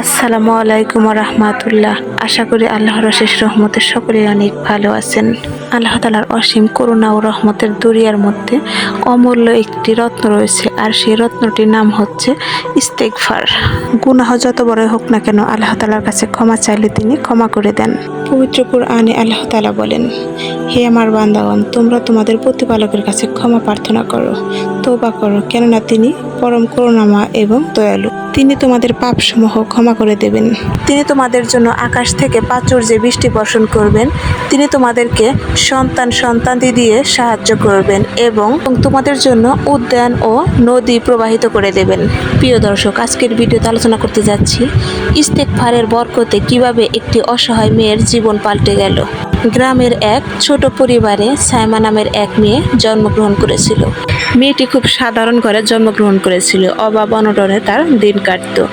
আসসালামু আলাইকুম রহমাতুল্লাহ আশা করি আল্লাহর শেষ রহমতে সকলে অনেক ভালো আছেন। আল্লাহ তালার অসীম করুণা ও রহমতের দুরিয়ার মধ্যে অমূল্য একটি রত্ন রয়েছে, আর সেই রত্নটির নাম হচ্ছে ইস্তেকফার গুনাহ যত বড় হোক না কেন, আল্লাহ তালার কাছে ক্ষমা চাইলে তিনি ক্ষমা করে দেন। পবিত্র কুরআনে আল্লাহ তালা বলেন, হে আমার বান্দাগণ, তোমরা তোমাদের প্রতিপালকের কাছে ক্ষমা প্রার্থনা করো তোবা করো, কেননা তিনি পরম করুণাময় এবং দয়ালু। তিনি তোমাদের পাপসমূহ ক্ষমা করে দেবেন। তিনি তোমাদের জন্য আকাশ থেকে প্রাচুর্যে বৃষ্টি বর্ষণ করবেন, তিনি তোমাদেরকে সন্তান সন্তানদি দিয়ে সাহায্য করবেন এবং তোমাদের জন্য উদ্যান ও নদী প্রবাহিত করে দেবেন। প্রিয় দর্শক, আজকের ভিডিওতে আলোচনা করতে যাচ্ছি, ইস্তেকফারের বরকতে কীভাবে একটি অসহায় মেয়ের জীবন পাল্টে গেল। গ্রামের এক ছোট পরিবারে সাইমা নামের এক মেয়ে জন্মগ্রহণ করেছিল। মেয়েটি খুব সাধারণ ঘরে জন্মগ্রহণ করেছিল। অভাব অনটনে তার দিন কাটত।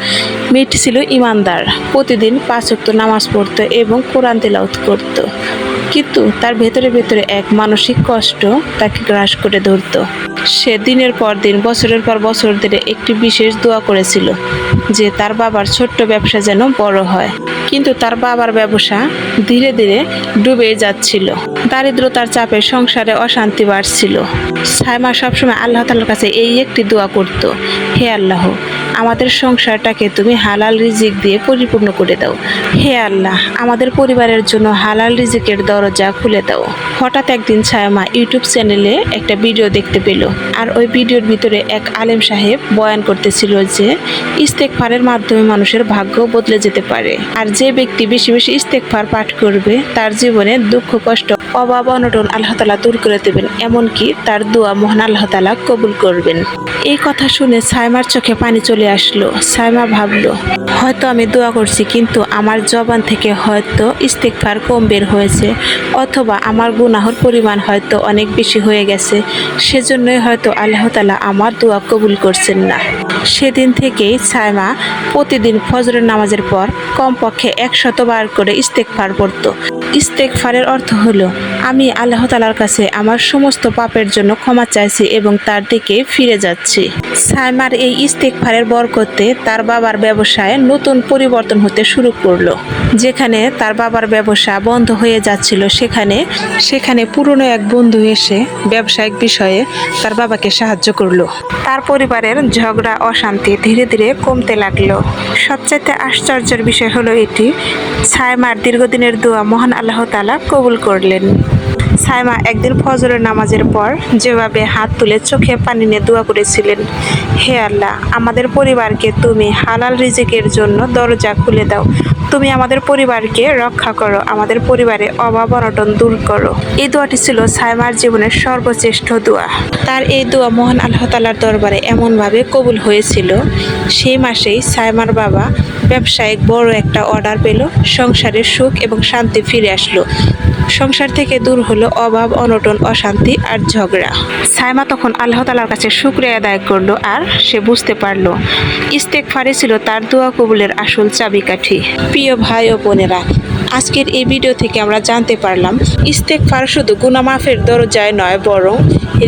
মেয়েটি ছিল ইমানদার। প্রতিদিন পাঁচ ওয়াক্ত নামাজ পড়তো এবং কোরআন তেলাওত করত। কিন্তু তার ভেতরে ভেতরে এক মানসিক কষ্ট তাকে গ্রাস করে ধরত। সে দিনের পর দিন, বছরের পর বছর ধরে একটি বিশেষ দোয়া করেছিল। যে তার বাবার ছোট্ট ব্যবসা যেন বড় হয়। কিন্তু তার বাবার ব্যবসা ধীরে ধীরে ডুবে যাচ্ছিল। দারিদ্রতার চাপে সংসারে অশান্তি বাড়ছিল। সাইমা সবসময় আল্লাহ তালার কাছে এই একটি দোয়া করত, হে আল্লাহ আমাদের সংসারটাকে তুমি হালাল রিজিক দিয়ে পরিপূর্ণ করে দাও। হে আল্লাহ, আমাদের পরিবারের জন্য হালাল রিজিকের দরজা খুলে দাও। হঠাৎ একদিন ছায়ামা ইউটিউব চ্যানেলে একটা ভিডিও দেখতে পেল। আর ওই ভিডিওর ভিতরে এক আলেম সাহেব বয়ান করতেছিল যে, ইস্তেকফারের মাধ্যমে মানুষের ভাগ্য বদলে যেতে পারে। আর যে ব্যক্তি বেশি বেশি ইস্তেকফার পাঠ করবে, তার জীবনে দুঃখ, কষ্ট অভাব, অনটন আল্লাহ তালা দূর করে দেবেন, এমনকি তার দোয়া মহান আল্লাহ তালা কবুল করবেন। এই কথা শুনে সাইমার চোখে পানি চলে আসলো। সাইমা ভাবলো, হয়তো আমি দোয়া করছি, কিন্তু আমার জবান থেকে হয়তো ইস্তেকফার কম বের হয়েছে, অথবা আমার গুনাহর পরিমাণ হয়তো অনেক বেশি হয়ে গেছে। সেজন্যই হয়তো আল্লাহ তালা আমার দোয়া কবুল করছেন না। সেদিন থেকেই সাইমা প্রতিদিন ফজরের নামাজের পর কমপক্ষে একশতবার করে ইস্তেকফার পড়তো। ইস্তেকফারের অর্থ হলো, আমি আল্লাহ তালার কাছে আমার সমস্ত পাপের জন্য ক্ষমা চাইছি এবং তার দিকে ফিরে যাচ্ছি। সাইমার এই ইস্তেকফারের বরকতে তার বাবার ব্যবসায় নতুন পরিবর্তন হতে শুরু করল। যেখানে তার বাবার ব্যবসা বন্ধ হয়ে যাচ্ছিল, সেখানে সেখানে পুরনো এক বন্ধু এসে ব্যবসায়িক বিষয়ে তার বাবাকে সাহায্য করল। তার পরিবারের ঝগড়া, অশান্তি ধীরে ধীরে কমতে লাগল। সবচাইতে আশ্চর্যের বিষয় হলো এটি সাইমার দীর্ঘদিনের দোয়া মহান আল্লাহ তালা কবুল করলেন। সাইমা একদিন ফজরের নামাজের পর যেভাবে হাত তুলে চোখে পানি নিয়ে দোয়া করেছিলেন, হে আল্লাহ, আমাদের পরিবারকে তুমি হালাল রিজিকের জন্য দরজা খুলে দাও। তুমি আমাদের পরিবারকে রক্ষা করো, আমাদের পরিবারে অভাব অনটন দূর করো। এই দোয়াটি ছিল সাইমার জীবনের সর্বশ্রেষ্ঠ দোয়া। তার এই দোয়া মহান আল্লাহ তালার দরবারে এমনভাবে কবুল হয়েছিল, সেই মাসেই সাইমার বাবা ব্যবসায়িক বড় একটা অর্ডার পেল সংসারে সুখ এবং শান্তি ফিরে আসলো। সংসার থেকে দূর হলো অভাব, অনটন, অশান্তি আর ঝগড়া। সাইমা তখন আল্লাহ তালার কাছে শুক্রিয়া আদায় করল আর সে বুঝতে পারল ইস্তেক ফারে ছিল তার দোয়া কবুলের আসল চাবিকাঠি। প্রিয় ভাই ও বোনেরা আজকের এই ভিডিও থেকে আমরা জানতে পারলাম ইস্তেক ফার শুধু গুনামাফের দরজায় নয়, বরং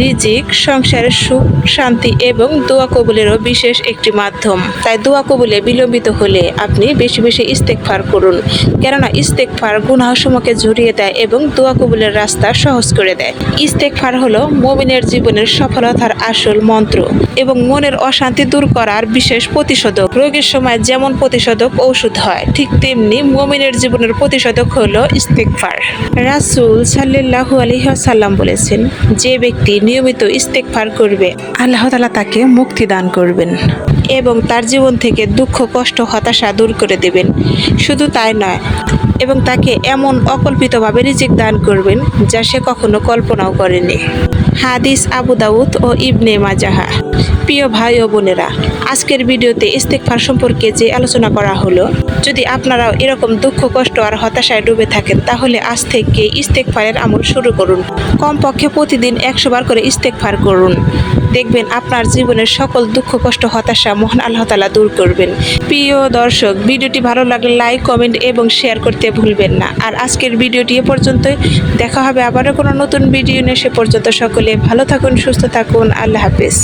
রিজিক, সংসারের সুখ, শান্তি এবং দোয়া কবুলেরও বিশেষ একটি মাধ্যম। তাই দোয়া কবুলে বিলম্বিত হলে আপনি বেশি বেশি ইস্তেকফার করুন, কেননা ইস্তেকফার গুনাহসমূহকে ঝরিয়ে দেয় এবং দোয়া কবুলের রাস্তা সহজ করে দেয়। ইস্তেকফার হলো মমিনের জীবনের সফলতার আসল মন্ত্র এবং মনের অশান্তি দূর করার বিশেষ প্রতিষেধক রোগের সময় যেমন প্রতিষেধক ঔষধ হয়, ঠিক তেমনি মমিনের জীবনের প্রতিষেধক হলো ইস্তেকফার। রাসূল সাল্লাল্লাহু আলাইহি ওয়াসাল্লাম বলেছেন, যে ব্যক্তি নিয়মিত ইস্তেকফার করবে, আল্লাহ তালা তাকে মুক্তি দান করবেন এবং তার জীবন থেকে দুঃখ, কষ্ট, হতাশা দূর করে দেবেন। শুধু তাই নয়, এবং তাকে এমন অকল্পিতভাবে রিজিক দান করবেন যা সে কখনো কল্পনাও করেনি। হাদিস আবু দাউদ ও ইবনে মাজাহা। প্রিয় ভাই ও বোনেরা, আজকের ভিডিওতে ইস্তেকফার সম্পর্কে যে আলোচনা করা হলো, যদি আপনারাও এরকম দুঃখ, কষ্ট আর হতাশায় ডুবে থাকেন, তাহলে আজ থেকে ইস্তেকফারের আমল শুরু করুন। কমপক্ষে প্রতিদিন একশো বার করে ইস্তেকফার করুন। দেখবেন আপনার জীবনের সকল দুঃখ, কষ্ট, হতাশা মহান আল্লাহ তালা দূর করবেন। প্রিয় দর্শক, ভিডিওটি ভালো লাগলে লাইক, কমেন্ট এবং শেয়ার করতে ভুলবেন না। আর আজকের ভিডিওটি এ পর্যন্তই। দেখা হবে আবারও কোনো নতুন ভিডিও নিয়ে। সে পর্যন্ত সকলে ভালো থাকুন, সুস্থ থাকুন। আল্লাহ হাফেজ।